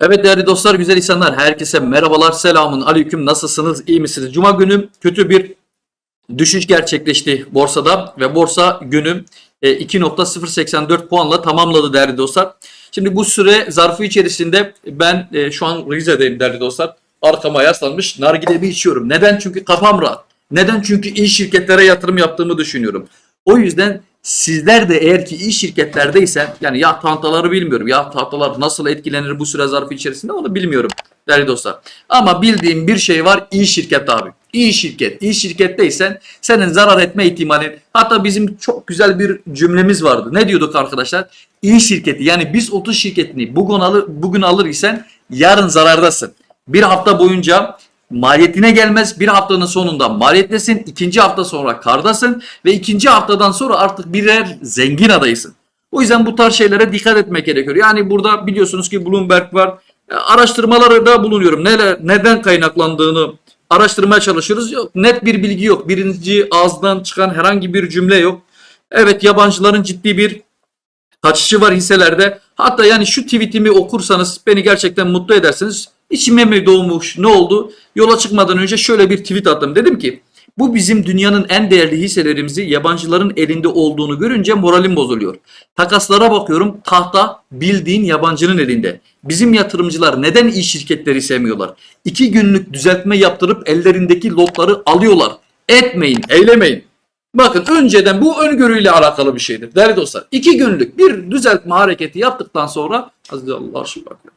Evet değerli dostlar, güzel insanlar, herkese merhabalar, selamun aleyküm, nasılsınız, iyi misiniz? Cuma günü kötü bir düşüş gerçekleşti borsada ve borsa günü e, 2.084 puanla tamamladı değerli dostlar. Şimdi bu süre zarfı içerisinde ben e, şu an Rize'deyim değerli dostlar. Arkama yaslanmış nargilemi içiyorum. Neden? Çünkü kafam rahat. Neden? Çünkü iyi şirketlere yatırım yaptığımı düşünüyorum. O yüzden sizler de eğer ki iyi şirketlerdeyse yani ya tahtaları bilmiyorum ya tahtalar nasıl etkilenir bu süre zarfı içerisinde onu bilmiyorum değerli dostlar. Ama bildiğim bir şey var iyi şirket abi. İyi şirket. İyi şirketteysen senin zarar etme ihtimalin hatta bizim çok güzel bir cümlemiz vardı. Ne diyorduk arkadaşlar? İyi şirketi yani biz 30 şirketini bugün alır, bugün alır isen yarın zarardasın. Bir hafta boyunca maliyetine gelmez. Bir haftanın sonunda maliyetlesin. ikinci hafta sonra kardasın. Ve ikinci haftadan sonra artık birer zengin adayısın. O yüzden bu tarz şeylere dikkat etmek gerekiyor. Yani burada biliyorsunuz ki Bloomberg var. E, Araştırmalarda bulunuyorum. Neler, neden kaynaklandığını araştırmaya çalışıyoruz. Yok, net bir bilgi yok. Birinci ağızdan çıkan herhangi bir cümle yok. Evet yabancıların ciddi bir kaçışı var hisselerde. Hatta yani şu tweetimi okursanız beni gerçekten mutlu edersiniz. İçime mi doğmuş ne oldu? Yola çıkmadan önce şöyle bir tweet attım. Dedim ki bu bizim dünyanın en değerli hisselerimizi yabancıların elinde olduğunu görünce moralim bozuluyor. Takaslara bakıyorum tahta bildiğin yabancının elinde. Bizim yatırımcılar neden iyi şirketleri sevmiyorlar? İki günlük düzeltme yaptırıp ellerindeki lotları alıyorlar. Etmeyin, eylemeyin. Bakın önceden bu öngörüyle alakalı bir şeydir değerli dostlar. İki günlük bir düzeltme hareketi yaptıktan sonra Aziz Allah aşkına bakın.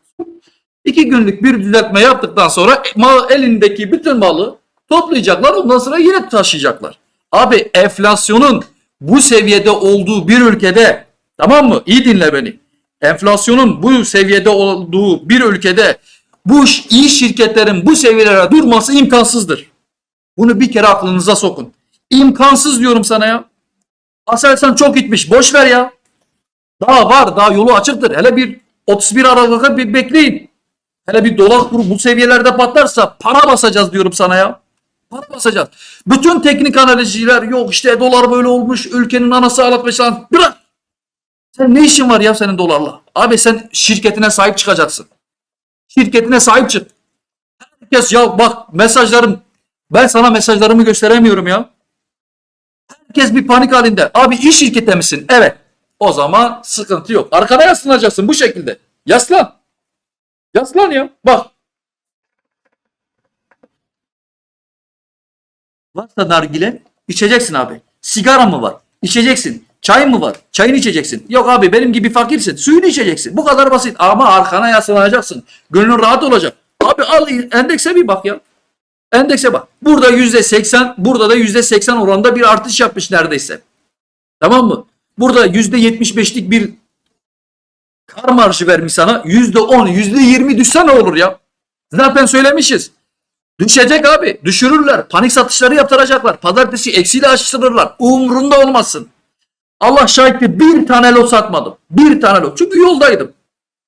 İki günlük bir düzeltme yaptıktan sonra mal, elindeki bütün malı toplayacaklar ondan sonra yine taşıyacaklar. Abi enflasyonun bu seviyede olduğu bir ülkede tamam mı? İyi dinle beni. Enflasyonun bu seviyede olduğu bir ülkede bu iyi şirketlerin bu seviyelere durması imkansızdır. Bunu bir kere aklınıza sokun. İmkansız diyorum sana ya. Aselsan çok gitmiş. Boş ver ya. Daha var. Daha yolu açıktır. Hele bir 31 Aralık'a bir bekleyin. Hele bir dolar kuru bu seviyelerde patlarsa para basacağız diyorum sana ya. Para basacağız. Bütün teknik analizciler yok işte dolar böyle olmuş ülkenin anası ağlatmış falan. Bırak. Sen ne işin var ya senin dolarla? Abi sen şirketine sahip çıkacaksın. Şirketine sahip çık. Herkes ya bak mesajlarım ben sana mesajlarımı gösteremiyorum ya. Herkes bir panik halinde. Abi iyi şirkette misin? Evet. O zaman sıkıntı yok. Arkana yaslanacaksın bu şekilde. Yaslan. Yaslan ya. Bak. Varsa nargile içeceksin abi. Sigara mı var? İçeceksin. Çay mı var? Çayını içeceksin. Yok abi benim gibi fakirsin. Suyunu içeceksin. Bu kadar basit. Ama arkana yaslanacaksın. Gönlün rahat olacak. Abi al endekse bir bak ya. Endekse bak. Burada yüzde seksen, burada da yüzde seksen oranında bir artış yapmış neredeyse. Tamam mı? Burada yüzde yetmiş beşlik bir kar marjı vermiş sana. Yüzde on, yüzde yirmi düşse ne olur ya? Zaten söylemişiz. Düşecek abi. Düşürürler. Panik satışları yaptıracaklar. Pazartesi eksiyle açtırırlar. Umrunda olmasın. Allah şahittir bir tane lot satmadım. Bir tane lot. Çünkü yoldaydım.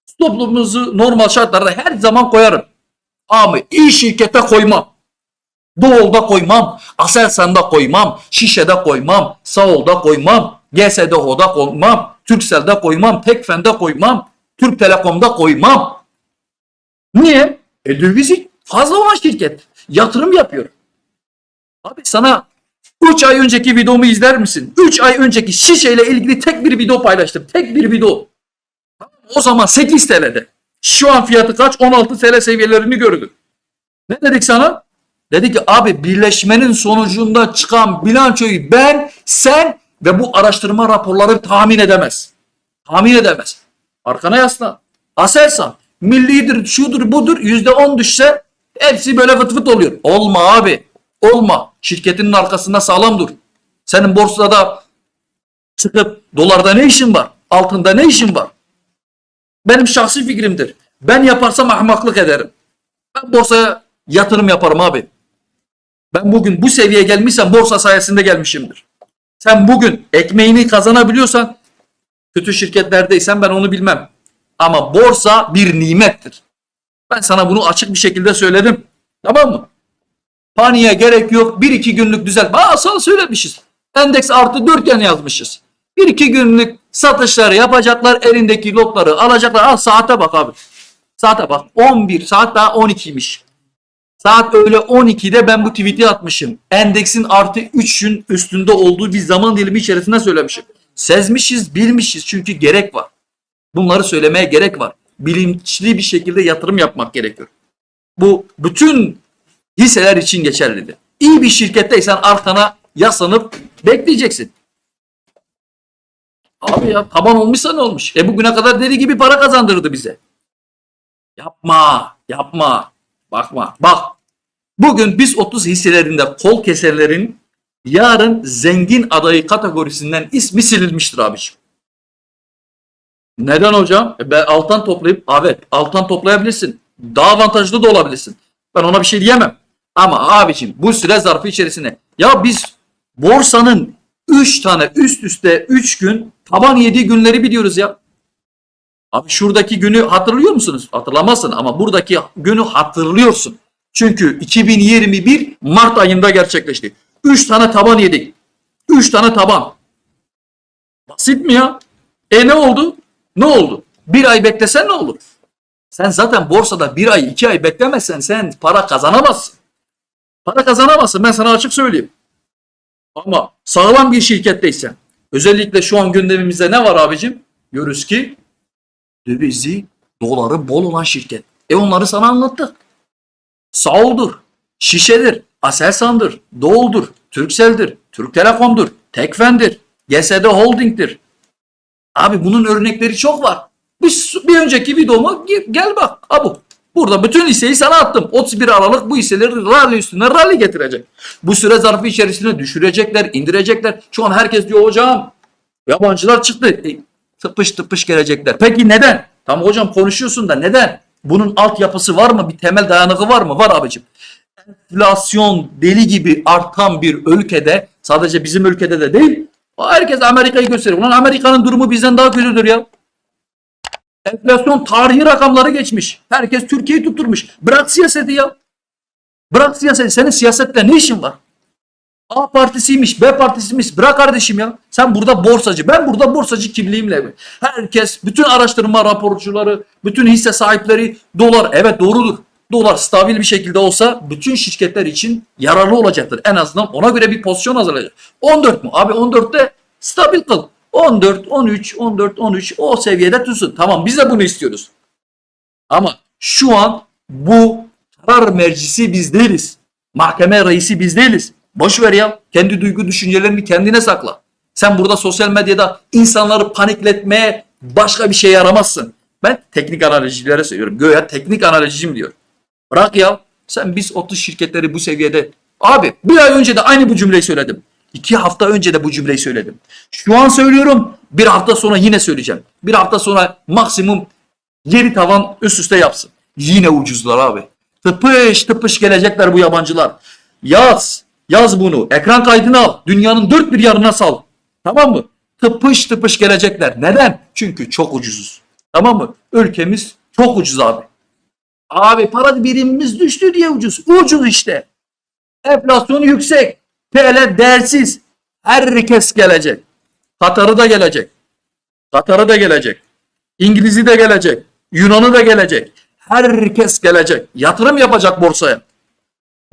Stopumuzu normal şartlarda her zaman koyarım. Ama iyi şirkete koymam. Doğu'da koymam, Aselsan'da koymam, Şişe'de koymam, Sağol'da koymam, GSDH'da koymam, Turkcell'de koymam, Tekfen'de koymam, Türk Telekom'da koymam. Niye? E dövizi fazla olan şirket. Yatırım yapıyor. Abi sana 3 ay önceki videomu izler misin? 3 ay önceki Şişe ile ilgili tek bir video paylaştım. Tek bir video. O zaman 8 TL'de. Şu an fiyatı kaç? 16 TL seviyelerini gördü. Ne dedik sana? Dedi ki abi birleşmenin sonucunda çıkan bilançoyu ben, sen ve bu araştırma raporları tahmin edemez. Tahmin edemez. Arkana yaslan. Aselsan millidir, şudur, budur yüzde on düşse hepsi böyle fıt fıt oluyor. Olma abi. Olma. Şirketinin arkasında sağlam dur. Senin borsada çıkıp dolarda ne işin var? Altında ne işin var? Benim şahsi fikrimdir. Ben yaparsam ahmaklık ederim. Ben borsaya yatırım yaparım abi. Ben bugün bu seviyeye gelmişsem borsa sayesinde gelmişimdir. Sen bugün ekmeğini kazanabiliyorsan kötü şirketlerdeysen ben onu bilmem. Ama borsa bir nimettir. Ben sana bunu açık bir şekilde söyledim. Tamam mı? Paniğe gerek yok. Bir iki günlük düzeltme. Aa sana söylemişiz. Endeks artı dörtgen yazmışız. Bir iki günlük satışları yapacaklar. Elindeki lotları alacaklar. Al saate bak abi. Saate bak 11 saat daha 12'ymiş. Saat öyle 12'de ben bu tweet'i atmışım. Endeksin artı 3'ün üstünde olduğu bir zaman dilimi içerisinde söylemişim. Sezmişiz, bilmişiz çünkü gerek var. Bunları söylemeye gerek var. Bilinçli bir şekilde yatırım yapmak gerekiyor. Bu bütün hisseler için geçerlidir. İyi bir şirketteysen arkana yaslanıp bekleyeceksin. Abi ya taban olmuşsa ne olmuş? E bugüne kadar deli gibi para kazandırdı bize. Yapma, yapma. Bakma, bak. Bugün biz 30 hisselerinde kol kesenlerin yarın zengin adayı kategorisinden ismi silinmiştir abiciğim. Neden hocam? E ben alttan toplayıp, evet alttan toplayabilirsin. Daha avantajlı da olabilirsin. Ben ona bir şey diyemem. Ama abiciğim bu süre zarfı içerisinde ya biz borsanın 3 tane üst üste 3 gün taban yediği günleri biliyoruz ya. Abi şuradaki günü hatırlıyor musunuz? Hatırlamazsın ama buradaki günü hatırlıyorsun. Çünkü 2021 Mart ayında gerçekleşti. 3 tane taban yedik. 3 tane taban. Basit mi ya? E ne oldu? Ne oldu? Bir ay beklesen ne olur? Sen zaten borsada bir ay iki ay beklemezsen sen para kazanamazsın. Para kazanamazsın ben sana açık söyleyeyim. Ama sağlam bir şirketteysen özellikle şu an gündemimizde ne var abicim? Görürüz ki dövizi, doları bol olan şirket. E onları sana anlattık. Sağol'dur, Şişe'dir, Aselsan'dır, Doğu'dur, Türksel'dir, Türk Telekom'dur, Tekfen'dir, GSD Holding'dir. Abi bunun örnekleri çok var. Bir, bir önceki videoma gel, bak. Abu. Burada bütün hisseyi sana attım. 31 Aralık bu hisseleri rally üstüne rally getirecek. Bu süre zarfı içerisinde düşürecekler, indirecekler. Şu an herkes diyor hocam yabancılar çıktı. E, tıpış tıpış gelecekler. Peki neden? Tamam hocam konuşuyorsun da neden? Bunun altyapısı var mı? Bir temel dayanığı var mı? Var abicim. Enflasyon deli gibi artan bir ülkede sadece bizim ülkede de değil. Herkes Amerika'yı gösteriyor. Ulan Amerika'nın durumu bizden daha kötüdür ya. Enflasyon tarihi rakamları geçmiş. Herkes Türkiye'yi tutturmuş. Bırak siyaseti ya. Bırak siyaseti. Senin siyasetle ne işin var? A partisiymiş, B partisiymiş. Bırak kardeşim ya. Sen burada borsacı. Ben burada borsacı kimliğimle. Herkes, bütün araştırma raporcuları, bütün hisse sahipleri dolar. Evet doğrudur. Dolar stabil bir şekilde olsa bütün şirketler için yararlı olacaktır. En azından ona göre bir pozisyon hazırlayacak. 14 mu? Abi 14'te stabil kıl. 14, 13, 14, 13 o seviyede tutsun. Tamam biz de bunu istiyoruz. Ama şu an bu karar mercisi biz değiliz. Mahkeme reisi biz değiliz. Boş ver ya. Kendi duygu düşüncelerini kendine sakla. Sen burada sosyal medyada insanları panikletmeye başka bir şey yaramazsın. Ben teknik analizcilere söylüyorum. Göya teknik analizciyim diyor. Bırak ya. Sen biz 30 şirketleri bu seviyede. Abi bir ay önce de aynı bu cümleyi söyledim. İki hafta önce de bu cümleyi söyledim. Şu an söylüyorum. Bir hafta sonra yine söyleyeceğim. Bir hafta sonra maksimum yeri tavan üst üste yapsın. Yine ucuzlar abi. Tıpış tıpış gelecekler bu yabancılar. Yaz. Yaz bunu. Ekran kaydını al. Dünyanın dört bir yanına sal. Tamam mı? Tıpış tıpış gelecekler. Neden? Çünkü çok ucuzuz. Tamam mı? Ülkemiz çok ucuz abi. Abi para birimimiz düştü diye ucuz. Ucuz işte. Enflasyon yüksek. TL değersiz. Herkes gelecek. Katar'ı da gelecek. Katar'ı da gelecek. İngiliz'i de gelecek. Yunan'ı da gelecek. Herkes gelecek. Yatırım yapacak borsaya.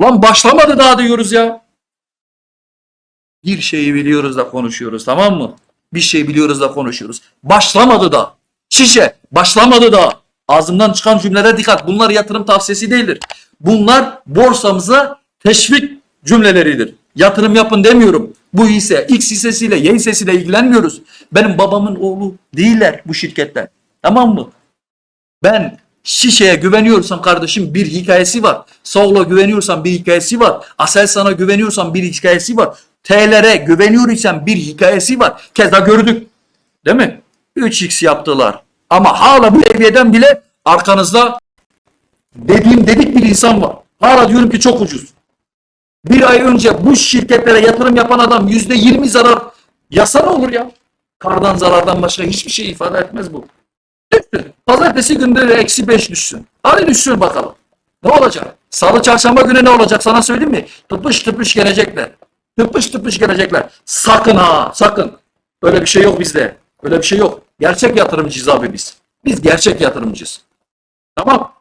Lan başlamadı daha diyoruz ya. Bir şeyi biliyoruz da konuşuyoruz tamam mı? Bir şey biliyoruz da konuşuyoruz. Başlamadı da. Şişe başlamadı da. Ağzımdan çıkan cümlelere dikkat. Bunlar yatırım tavsiyesi değildir. Bunlar borsamıza teşvik cümleleridir. Yatırım yapın demiyorum. Bu hisse X hissesiyle Y hissesiyle ilgilenmiyoruz. Benim babamın oğlu değiller bu şirketler. Tamam mı? Ben Şişe'ye güveniyorsam kardeşim bir hikayesi var. Sağol'a güveniyorsam bir hikayesi var. Aselsan'a güveniyorsam bir hikayesi var. T'lere güveniyorsam bir hikayesi var. Keza gördük. Değil mi? 3x yaptılar. Ama hala bu seviyeden bile arkanızda dediğim dedik bir insan var. Hala diyorum ki çok ucuz. Bir ay önce bu şirketlere yatırım yapan adam yüzde yirmi zarar yasa ne olur ya? Kardan zarardan başka hiçbir şey ifade etmez bu. Düşsün. Pazartesi günde de eksi beş düşsün. Hadi düşsün bakalım. Ne olacak? Salı çarşamba günü ne olacak sana söyleyeyim mi? Tıpış tıpış gelecekler. Tıpış tıpış gelecekler. Sakın ha sakın. Öyle bir şey yok bizde. Öyle bir şey yok. Gerçek yatırımcıyız abi biz. Biz gerçek yatırımcıyız. Tamam.